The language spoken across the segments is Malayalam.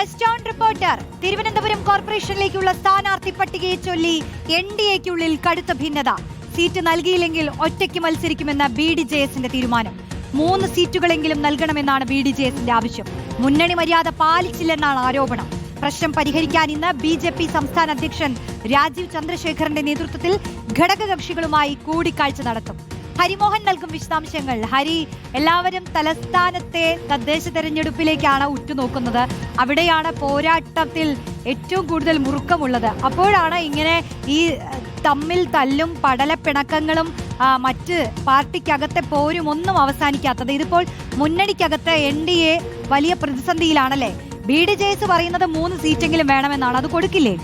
വെസ്റ്റേൺ റിപ്പോർട്ടർ തിരുവനന്തപുരം കോർപ്പറേഷനിലേക്കുള്ള സ്ഥാനാർത്ഥി പട്ടികയെ ചൊല്ലി എൻ ഡി എക്കുള്ളിൽ കടുത്ത ഭിന്നത. സീറ്റ് നൽകിയില്ലെങ്കിൽ ഒറ്റയ്ക്ക് മത്സരിക്കുമെന്ന ബി ഡി ജെ എസിന്റെ തീരുമാനം. മൂന്ന് സീറ്റുകളെങ്കിലും നൽകണമെന്നാണ് ബി ഡി ജെ എസിന്റെ ആവശ്യം. മുന്നണി മര്യാദ പാലിച്ചില്ലെന്നാണ് ആരോപണം. പ്രശ്നം പരിഹരിക്കാൻ ഇന്ന് ബി ജെ പി സംസ്ഥാന അധ്യക്ഷൻ രാജീവ് ചന്ദ്രശേഖറിന്റെ നേതൃത്വത്തിൽ ഘടകകക്ഷികളുമായി കൂടിക്കാഴ്ച നടത്തും. ഹരിമോഹൻ നൽകും വിശദാംശങ്ങൾ. ഹരി എല്ലാവരും തലസ്ഥാനത്തെ തദ്ദേശ തെരഞ്ഞെടുപ്പിലേക്കാണ് ഉറ്റുനോക്കുന്നത്. അവിടെയാണ് പോരാട്ടത്തിൽ ഏറ്റവും കൂടുതൽ മുറുക്കമുള്ളത്. അപ്പോഴാണ് ഇങ്ങനെ ഈ തമ്മിൽ തല്ലും പടലപ്പിണക്കങ്ങളും മറ്റ് പാർട്ടിക്കകത്തെ പോരും ഒന്നും അവസാനിക്കാത്തത്. ഇതിപ്പോൾ മുന്നണിക്കകത്ത് എൻ ഡി എ വലിയ പ്രതിസന്ധിയിലാണല്ലേ? ബി ഡി ജെ എസ് പറയുന്നത് മൂന്ന് സീറ്റെങ്കിലും വേണമെന്നാണ്. അത് കൊടുക്കില്ലേ?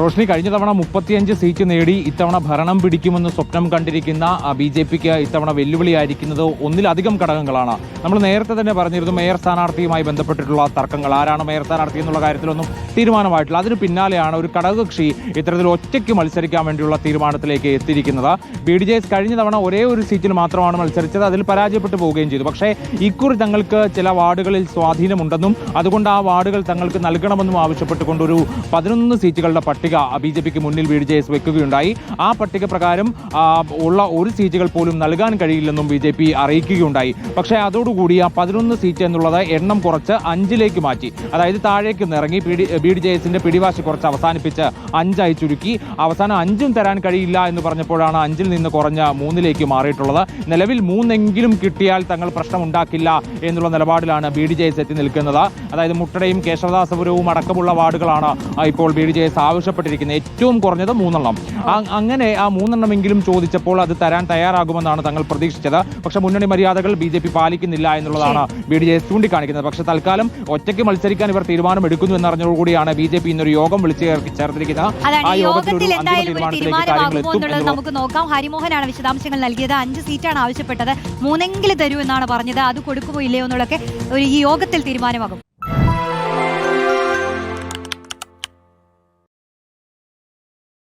റോഷ്നി കഴിഞ്ഞ തവണ മുപ്പത്തിയഞ്ച് സീറ്റ് നേടി ഇത്തവണ ഭരണം പിടിക്കുമെന്ന് സ്വപ്നം കണ്ടിരിക്കുന്ന ബി ജെ പിക്ക് ഇത്തവണ വെല്ലുവിളിയായിരിക്കുന്നത് ഒന്നിലധികം ഘടകങ്ങളാണ്. നമ്മൾ നേരത്തെ തന്നെ പറഞ്ഞിരുന്നു മേയർ സ്ഥാനാർത്ഥിയുമായി ബന്ധപ്പെട്ടിട്ടുള്ള തർക്കങ്ങൾ. ആരാണ് മേയർ സ്ഥാനാർത്ഥി എന്നുള്ള കാര്യത്തിലൊന്നും തീരുമാനമായിട്ടില്ല. അതിന് പിന്നാലെയാണ് ഒരു ഘടകകക്ഷി ഇത്തരത്തിൽ ഒറ്റയ്ക്ക് മത്സരിക്കാൻ വേണ്ടിയുള്ള തീരുമാനത്തിലേക്ക് എത്തിയിരിക്കുന്നത്. ബി ഡി ജെ എസ് കഴിഞ്ഞ തവണ ഒരേ ഒരു സീറ്റിൽ മാത്രമാണ് മത്സരിച്ചത്. അതിൽ പരാജയപ്പെട്ടു പോവുകയും ചെയ്തു. പക്ഷേ ഇക്കുറി തങ്ങൾക്ക് ചില വാർഡുകളിൽ സ്വാധീനമുണ്ടെന്നും അതുകൊണ്ട് ആ വാർഡുകൾ തങ്ങൾക്ക് നൽകണമെന്നും ആവശ്യപ്പെട്ടുകൊണ്ട് ഒരു പതിനൊന്ന് സീറ്റുകളുടെ പട്ടിക ബി ജെ പിക്ക് മുന്നിൽ ബി ഡി ജെ എസ് വെക്കുകയുണ്ടായി. ആ പട്ടിക പ്രകാരം ഉള്ള ഒരു സീറ്റുകൾ പോലും നൽകാൻ കഴിയില്ലെന്നും ബി ജെ പി അറിയിക്കുകയുണ്ടായി. പക്ഷേ അതോടുകൂടി ആ പതിനൊന്ന് സീറ്റ് എന്നുള്ളത് എണ്ണം കുറച്ച് അഞ്ചിലേക്ക് മാറ്റി. അതായത് താഴേക്ക് നിറങ്ങി ബി ഡി ജെ എസിന്റെ പിടിവാശി കുറച്ച് അവസാനിപ്പിച്ച് അഞ്ചായി ചുരുക്കി. അവസാനം അഞ്ചും തരാൻ കഴിയില്ല എന്ന് പറഞ്ഞപ്പോഴാണ് അഞ്ചിൽ നിന്ന് കുറഞ്ഞ മൂന്നിലേക്ക് മാറിയിട്ടുള്ളത്. നിലവിൽ മൂന്നെങ്കിലും കിട്ടിയാൽ തങ്ങൾ പ്രശ്നമുണ്ടാക്കില്ല എന്നുള്ള നിലപാടിലാണ് ബി ഡി ജെ എസ് എത്തി നിൽക്കുന്നത്. അതായത് മുട്ടടയും കേശവദാസപുരവും അടക്കമുള്ള വാർഡുകളാണ് ഇപ്പോൾ ബി ഡി ജെ എസ് ആവശ്യപ്പെട്ടിരിക്കുന്നത് ഏറ്റവും കുറഞ്ഞത് മൂന്നെണ്ണം. അങ്ങനെ ആ മൂന്നെണ്ണമെങ്കിലും ചോദിച്ചപ്പോൾ അത് തരാൻ തയ്യാറാകുമെന്നാണ് തങ്ങൾ പ്രതീക്ഷിച്ചത്. പക്ഷേ മുന്നണി മര്യാദകൾ ബി ജെ പി പാലിക്കുന്നില്ല എന്നുള്ളതാണ് ബി ഡി ജെ എസ് ചൂണ്ടിക്കാണിക്കുന്നത്. പക്ഷേ തൽക്കാലം ഒറ്റയ്ക്ക് മത്സരിക്കാൻ ഇവർ തീരുമാനമെടുക്കുന്നു എന്നറിഞ്ഞതോടുകൂടിയാണ് ബി ജെ പി ഇന്നൊരു യോഗം വിളിച്ച് ചേർ- ചേർത്തിരിക്കുന്നത്. ആ യോഗത്തിൽ നമുക്ക് നോക്കാം. ഹരിമോഹനാണ് വിശദാംശങ്ങൾ നൽകിയത്. അഞ്ച് സീറ്റാണ് ആവശ്യപ്പെട്ടത്. മൂന്നെങ്കിലും തരൂ എന്നാണ് പറഞ്ഞത്. അത് കൊടുക്കുമോ ഇല്ലയോ എന്നുള്ളതൊക്കെ ഒരു ഈ യോഗത്തിൽ തീരുമാനമാകും.